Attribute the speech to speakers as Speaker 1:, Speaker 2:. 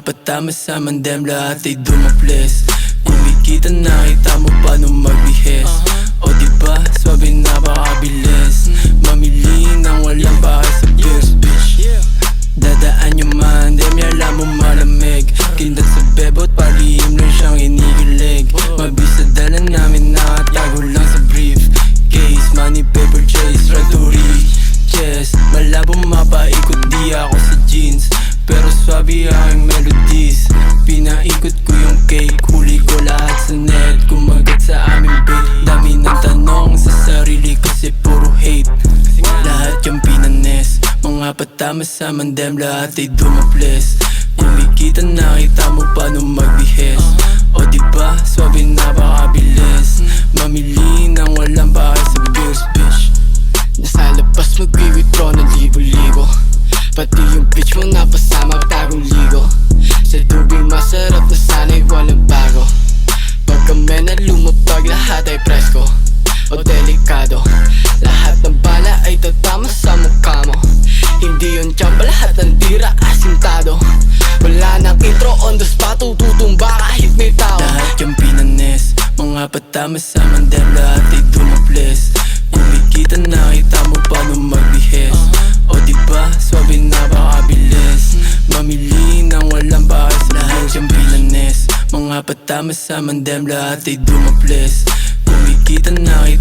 Speaker 1: patama sa mandem lahat ay dumaples. Kumikita na kita mo paano magbihis. O diba, swabe napakabilis Mamili ng walang bakit sa bills bitch. Dadaan yung mandem, alam mo malamig. Kindat sa bebot, palihim lang siyang inigilig. Mabisa dala namin nakatago lang sa brief. Case, money, paper, chase, try to reach Yes, malabo mapaikot di ako sa jeans. Pero swabe melodies Pinaikot ko yung cake, huli ko lahat sa net Kumagat sa aming bait. Dami ng tanong sa sarili kasi puro hate. Lahat yung pinanes Mga patama sa mandem lahat ay dumaples Kumikita na kita mo paano magbihis O diba, swabe napakabilis Mamili ng walang bakit sa bills bitch.
Speaker 2: Nasa labas magwi-withdraw ng libo-libo Pati yung bitch mo napasama delikado Lahat ng bala ay tatama sa mukha mo. Hindi yun tsamba lahat ng tira asintado. Wala nang intro on the spot tutumba kahit may tao.
Speaker 1: Lahat yung pinanes Mga patama sa mandem lahat ay dumaples Kumikita na kita mo paano magbihis. O diba, swabe napakabilis Mamili ng walang bakit sa Lahat yung pinanes Mga patama sa mandem lahat ay dumaples Kumikita na kita